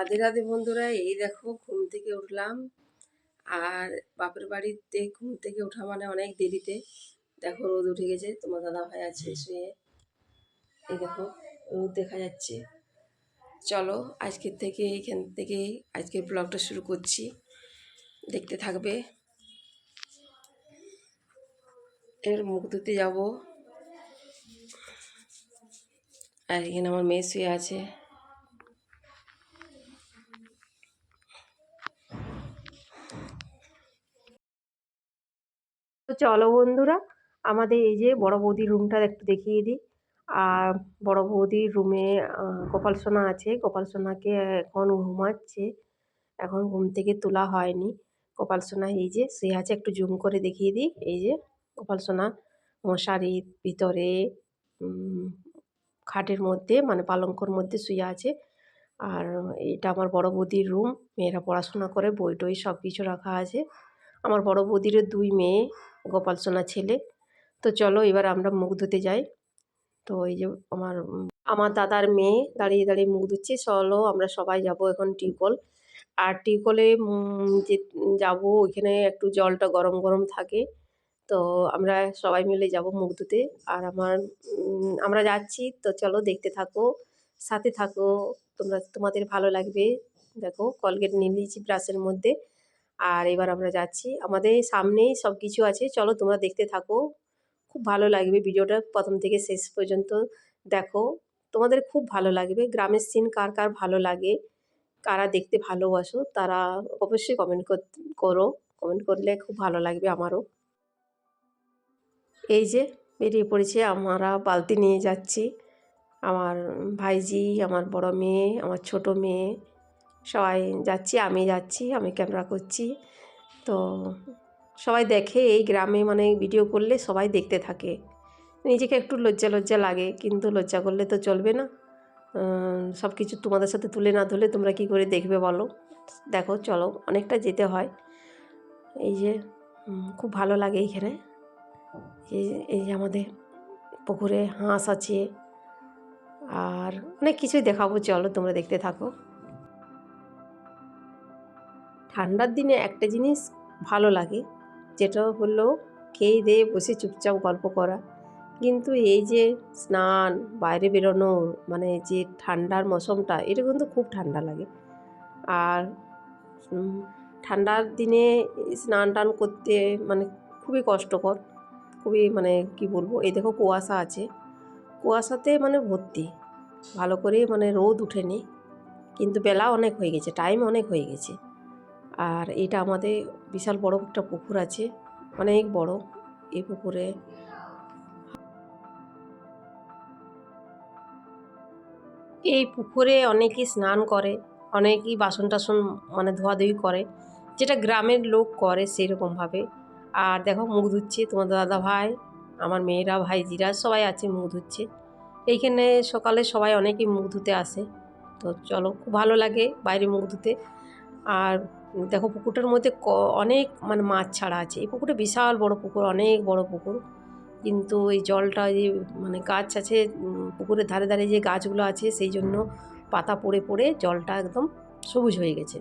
রাধে রাধে বন্ধুরা, এই দেখো ঘুম থেকে উঠলাম। আর বাপের বাড়িতে ঘুম থেকে ওঠা মানে অনেক দেরিতে। দেখো রোদ উঠে গেছে, তোমার দাদা ভাই আছে শুয়ে এই দেখো, রোদ দেখা যাচ্ছে। চলো, আজকের থেকে এইখান থেকে আজকের ব্লগটা শুরু করছি। দেখতে থাকবে। এর মুখ ধুতে যাব। আর এখানে আমার মেয়ে শুয়ে আছে। তো চলো বন্ধুরা, আমাদের এই যে বড় বৌদির রুমটা একটু দেখিয়ে দিই। আর বড় বৌদির রুমে গোপাল সোনা আছে। গোপাল সোনাকে এখন ঘুমাচ্ছে। এখন ঘুম থেকে তোলা হয়নি। গোপাল সোনা এই যে শুয়ে আছে, একটু জুম করে দেখিয়ে দিই। এই যে গোপাল সোনা মশারির ভিতরে খাটের মধ্যে মানে পালঙ্কর মধ্যে শুয়ে আছে। আর এটা আমার বড় বৌদির রুম মেয়েরা পড়াশোনা করে বই টই সব কিছু রাখা আছে। আমার বড় বৌদির দুই মেয়ে। গোপাল সোনা ছেলে। তো চলো এবার আমরা মুখ ধুতে যাই। তো এই যে আমার আমার দাদার মেয়ে দাঁড়িয়ে দাঁড়িয়ে মুখ ধুচ্ছে। চলো আমরা সবাই যাব এখন টিউবওয়েল। আর টিউবওয়েলে যে যাব ওইখানে একটু জলটা গরম গরম থাকে। তো আমরা সবাই মিলে যাব মুখ ধুতে। আর আমার আমরা যাচ্ছি। তো চলো দেখতে থাকো, সাথে থাকো। তোমরা, তোমাদের ভালো লাগবে। দেখো, কলগেট নিয়ে নিয়েছি ব্রাশের মধ্যে। আর এবার আমরা যাচ্ছি। আমাদের সামনেই সব কিছু আছে। চলো তোমরা দেখতে থাকো। খুব ভালো লাগবে ভিডিওটা প্রথম থেকে শেষ পর্যন্ত দেখো। তোমাদের খুব ভালো লাগবে। গ্রামের সিন কার কার ভালো লাগে? কারা দেখতে ভালোবাসো তারা অবশ্যই কমেন্ট করো কমেন্ট করলে খুব ভালো লাগবে আমারও। এই যে বেরিয়ে পড়েছে আমরা বালতি নিয়ে যাচ্ছি। আমার ভাইজি, আমার বড় মেয়ে, আমার ছোট মেয়ে। সবাই যাচ্ছি, আমি যাচ্ছি, আমি ক্যামেরা করছি। তো সবাই দেখে এই গ্রামে মানে ভিডিও করলে সবাই দেখতে থাকে। নিজেকে একটু লজ্জা লজ্জা লাগে, কিন্তু লজ্জা করলে তো চলবে না। সব কিছু তোমাদের সাথে তুলে না ধরলে তোমরা কি করে দেখবে বলো? দেখো, চলো, অনেকটা যেতে হয়। এই যে খুব ভালো লাগে এইখানে। এই এই যে আমাদের পুকুরে হাঁস আছে। আর অনেক কিছুই দেখাবো, চলো তোমরা দেখতে থাকো। ঠান্ডার দিনে একটা জিনিস ভালো লাগে, যেটা হলো খেয়ে দিয়ে বসে চুপচাপ গল্প করা। কিন্তু এই যে স্নান, বাইরে বেরোনো মানে যে ঠান্ডার মৌসুমটা, এটা কিন্তু খুব ঠান্ডা লাগে। আর ঠান্ডার দিনে স্নান টান করতে মানে খুবই কষ্টকর, খুবই মানে কি বলব, এই দেখো কুয়াশা আছে। কুয়াশাতে মানে ভর্তি, ভালো করে মানে রোদ উঠেনি। কিন্তু বেলা অনেক হয়ে গেছে টাইম অনেক হয়ে গেছে। আর এটা আমাদের বিশাল বড় একটা পুকুর আছে, অনেক বড় এই পুকুরে। এই পুকুরে অনেকেই স্নান করে, অনেকেই বাসন টাসন মানে ধোয়াধুয়ি করে, যেটা গ্রামের লোক করে সেরকমভাবে। আর দেখো মুখ ধুচ্ছে তোমাদের দাদা ভাই, আমার মেয়েরা ভাই ভাইজিরা সবাই আছে মুখ ধুচ্ছে। এইখানে সকালে সবাই অনেকেই মুখ ধুতে আসে। তো চলো, খুব ভালো লাগে বাইরে মুখ ধুতে। আর দেখো পুকুরটার মধ্যে ক, অনেক মানে মাছ ছাড়া আছে। এই পুকুরটা বিশাল বড় পুকুর, অনেক বড় পুকুর। কিন্তু এই জলটা যে মানে গাছ আছে পুকুরের ধারে ধারে যে গাছগুলো আছে, সেই জন্য পাতা পড়ে পড়ে জলটা একদম সবুজ হয়ে গেছে।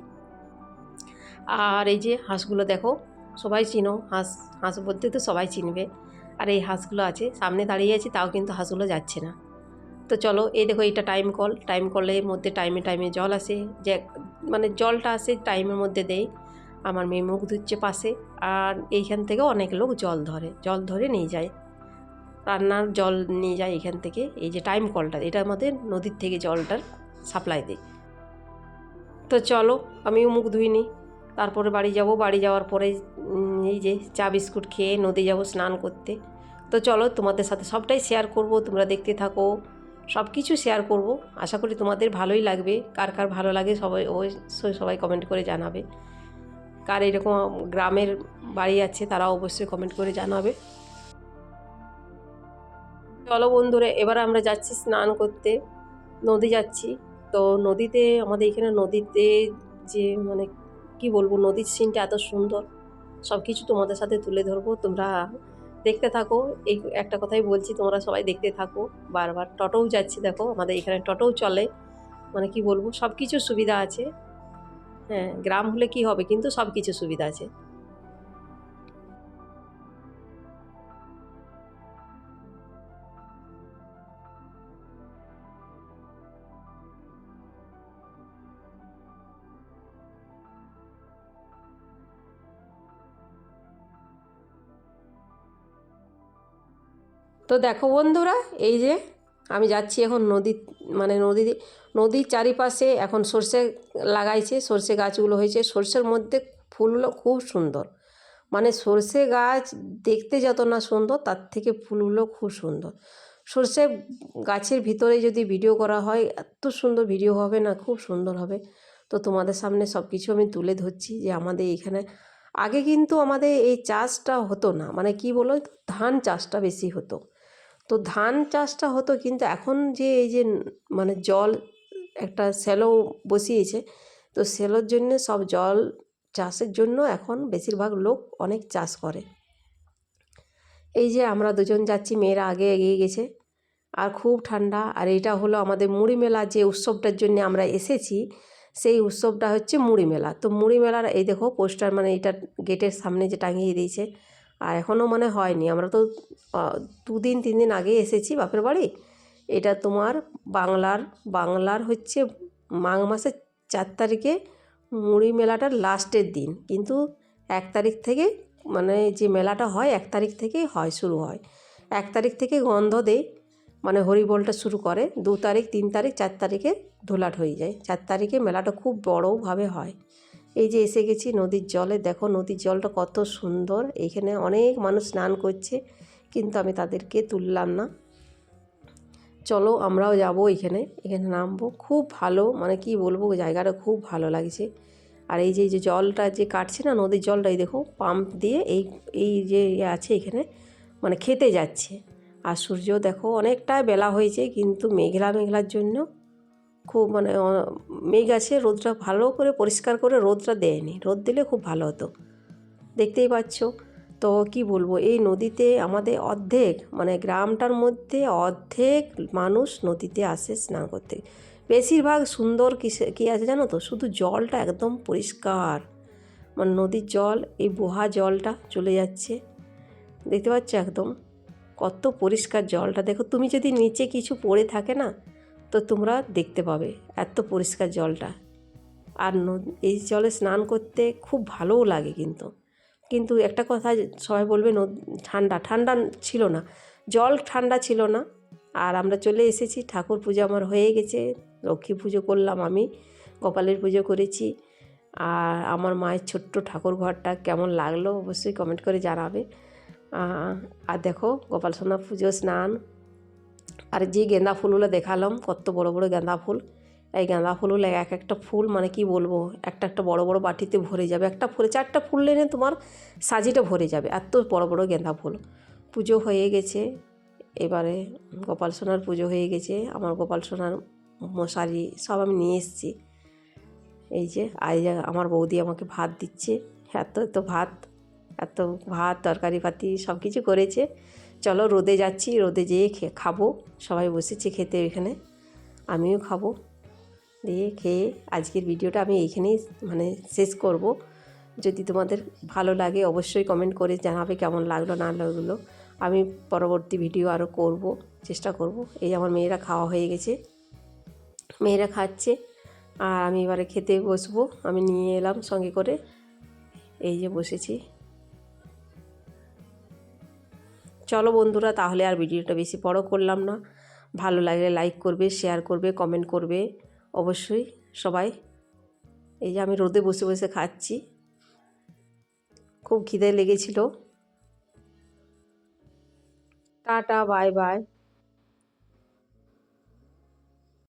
আর এই যে হাঁসগুলো দেখো, সবাই চিনো, হাঁস হাঁস বলতে তো সবাই চিনবে। আর এই হাঁসগুলো আছে, সামনে দাঁড়িয়ে আছি, তাও কিন্তু হাঁসগুলো যাচ্ছে না। তো চলো, এই দেখো এইটা টাইম কল টাইম কলের মধ্যে টাইমে টাইমে জল আসে। যে মানে জলটা আসে টাইমের মধ্যে দেয় আমার মেয়ে মুখ ধুচ্ছে পাশে, আর এইখান থেকে অনেক লোক জল ধরে। জল ধরে নিয়ে যায়। রান্নার জল নিয়ে যায় এখান থেকে। এই যে টাইম কলটা এটা আমাদের নদীর থেকে জলটার সাপ্লাই দেয় তো চলো, আমিও মুখ ধুই ধুইনি তারপরে বাড়ি যাব। বাড়ি যাওয়ার পরে এই যে চা বিস্কুট খেয়ে নদী যাব স্নান করতে। তো চলো, তোমাদের সাথে সবটাই শেয়ার করব। তোমরা দেখতে থাকো। সব কিছু শেয়ার করব। আশা করি তোমাদের ভালোই লাগবে। কার কার ভালো লাগে সবাই অবশ্যই সবাই কমেন্ট করে জানাবে। কার এরকম গ্রামের বাড়ি আছে তারা অবশ্যই কমেন্ট করে জানাবে। চলো বন্ধুরা, এবার আমরা যাচ্ছি স্নান করতে। নদী যাচ্ছি। তো নদীতে, আমাদের এখানে নদীতে যে মানে কি বলব, নদীর সিনটা এত সুন্দর। সব কিছু তোমাদের সাথে তুলে ধরবো। তোমরা দেখতে থাকো। এই একটা কথাই বলছি, তোমরা সবাই দেখতে থাকো। বারবার টোটোও যাচ্ছি, দেখো, আমাদের এখানে টোটোও চলে। মানে কি বলব সব কিছু সুবিধা আছে। হ্যাঁ গ্রাম হলে কি হবে, কিন্তু সব কিছু সুবিধা আছে। তো দেখো বন্ধুরা, এই যে আমি যাচ্ছি এখন নদী মানে নদী, নদীর চারিপাশে এখন সর্ষে লাগাইছে, সর্ষে গাছগুলো হয়েছে। সর্ষের মধ্যে ফুলগুলো খুব সুন্দর। মানে সর্ষে গাছ দেখতে যত না সুন্দর, তার থেকে ফুলগুলো খুব সুন্দর। সর্ষে গাছের ভিতরে যদি ভিডিও করা হয়, এত সুন্দর ভিডিও হবে না, খুব সুন্দর হবে। তো তোমাদের সামনে সব কিছু আমি তুলে ধরছি যে আমাদের এখানে, আগে কিন্তু আমাদের এই চাষটা হতো না। মানে কি বলো, ধান চাষটা বেশি হতো। তো ধান চাষটা হতো কিন্তু এখন যে এই যে মানে জল একটা স্যালো বসিয়েছে, তো স্যালোর জন্য সব জল চাষের জন্য এখন বেশিরভাগ লোক অনেক চাষ করে। এই যে আমরা দুজন যাচ্ছি, মেয়েরা আগে এগিয়ে গেছে, আর খুব ঠান্ডা, আর এটা হলো আমাদের মুড়ি মেলা যে উৎসবটার জন্য আমরা এসেছি, সেই উৎসবটা হচ্ছে মুড়ি মেলা। তো মুড়ি মেলার এই দেখো পোস্টার মানে এটা গেটের সামনে যে টাঙিয়ে দিয়েছে আর এখনও মানে হয়নি। আমরা তো দুদিন তিন দিন আগে এসেছি বাপের বাড়ি। এটা তোমার বাংলার বাংলার হচ্ছে মাঘ মাসের চার তারিখে মুড়ি মেলাটার লাস্টের দিন। কিন্তু এক তারিখ থেকে মানে যে মেলাটা হয়, এক তারিখ থেকেই হয়, শুরু হয়। এক তারিখ থেকে গন্ধ দেয় মানে হরিবোলটা শুরু করে। দু তারিখ, তিন তারিখ, চার তারিখে ধুলাট হয়ে যায়। চার তারিখে মেলাটা খুব বড়োভাবে হয়। এই যে এসে গেছি নদীর জলে। দেখো নদীর জলটা কত সুন্দর। এখানে অনেক মানুষ স্নান করছে, কিন্তু আমি তাদেরকে তুললাম না। চলো আমরাও যাব এখানে। এখানে নামবো। খুব ভালো মানে কি বলব, জায়গাটা খুব ভালো লাগছে। আর এই যে যে জলটা যে কাটছে না, নদীর জলটা, এই দেখো, পাম্প দিয়ে এই এই যে ইয়ে আছে এখানে মানে খেতে যাচ্ছে। আর সূর্য দেখো, অনেকটা বেলা হয়েছে, কিন্তু মেঘলা, মেঘলার জন্য খুব মানে মেঘ আছে, রোদটা ভালো করে পরিষ্কার করে রোদটা দেয়নি। রোদ দিলে খুব ভালো হতো। দেখতেই পাচ্ছ। তো কি বলব, এই নদীতে আমাদের অর্ধেক মানে গ্রামটার মধ্যে অর্ধেক মানুষ নদীতে আসে স্নান করতে। বেশিরভাগ সুন্দর কিসে কী আছে জানো তো? শুধু জলটা একদম পরিষ্কার। মানে নদীর জল, এই বোহা জলটা চলে যাচ্ছে। দেখতে পাচ্ছ একদম? কত পরিষ্কার জলটা। দেখো, তুমি যদি নিচে কিছু পড়ে থাকে না তো তোমরা দেখতে পাবে এত পরিষ্কার জলটা। আর এই জলে স্নান করতে খুব ভালোও লাগে কিন্তু। কিন্তু একটা কথা সবাই বলবে ঠান্ডা ঠান্ডা ছিল না। জল ঠান্ডা ছিল না। আর আমরা চলে এসেছি, ঠাকুর পুজো আমার হয়ে গেছে, লক্ষ্মী পুজো করলাম আমি, গোপালের পুজো করেছি। আর আমার মায়ের ছোট্ট ঠাকুর ঘরটা কেমন লাগল অবশ্যই কমেন্ট করে জানাবে। আর দেখো গোপাল সোনা পুজো স্নান আর যে গেঁদা ফুলগুলো দেখালাম, কত বড় বড় গেঁদা ফুল। এই গাঁদা ফুলগুলো এক একটা ফুল মানে কি বলব, একটা একটা বড় বড় বাটিতে ভরে যাবে। একটা ফুলে চারটা ফুল এনে তোমার সাজিটা ভরে যাবে। এত বড় বড় গেঁদা ফুল। পুজো হয়ে গেছে। এবারে গোপাল সোনার পুজো হয়ে গেছে। আমার গোপাল সোনার মশারি সব আমি নিয়ে এসেছি। এই যে আজ আমার বৌদি আমাকে ভাত দিচ্ছে। এত এত ভাত এত ভাত, তরকারি পাতি সব কিছু করেছে। চলো রোদে যাচ্ছি, রোদে যেয়ে খাব। সবাই বসেছে খেতে এখানে, আমিও খাব। দিয়ে খেয়ে আজকের ভিডিওটা আমি এইখানেই মানে শেষ করব। যদি তোমাদের ভালো লাগে অবশ্যই কমেন্ট করে জানাবে কেমন লাগল, না লাগল। আমি পরবর্তী ভিডিও আরও করব, চেষ্টা করব। এই আমার মেয়েরা খাওয়া হয়ে গেছে। মেয়েরা খাচ্ছে, আর আমি এবারে খেতে বসবো। আমি নিয়ে এলাম সঙ্গে করে। এই যে বসেছি। চলো বন্ধুরা, তাহলে আর ভিডিওটা বেশি বড় করলাম না। ভালো লাগলে লাইক করবে শেয়ার করবে কমেন্ট করবে। অবশ্যই সবাই, এই যে আমি রোদে বসে বসে খাচ্ছি। খুব খিদে লেগেছিল। Tata bye bye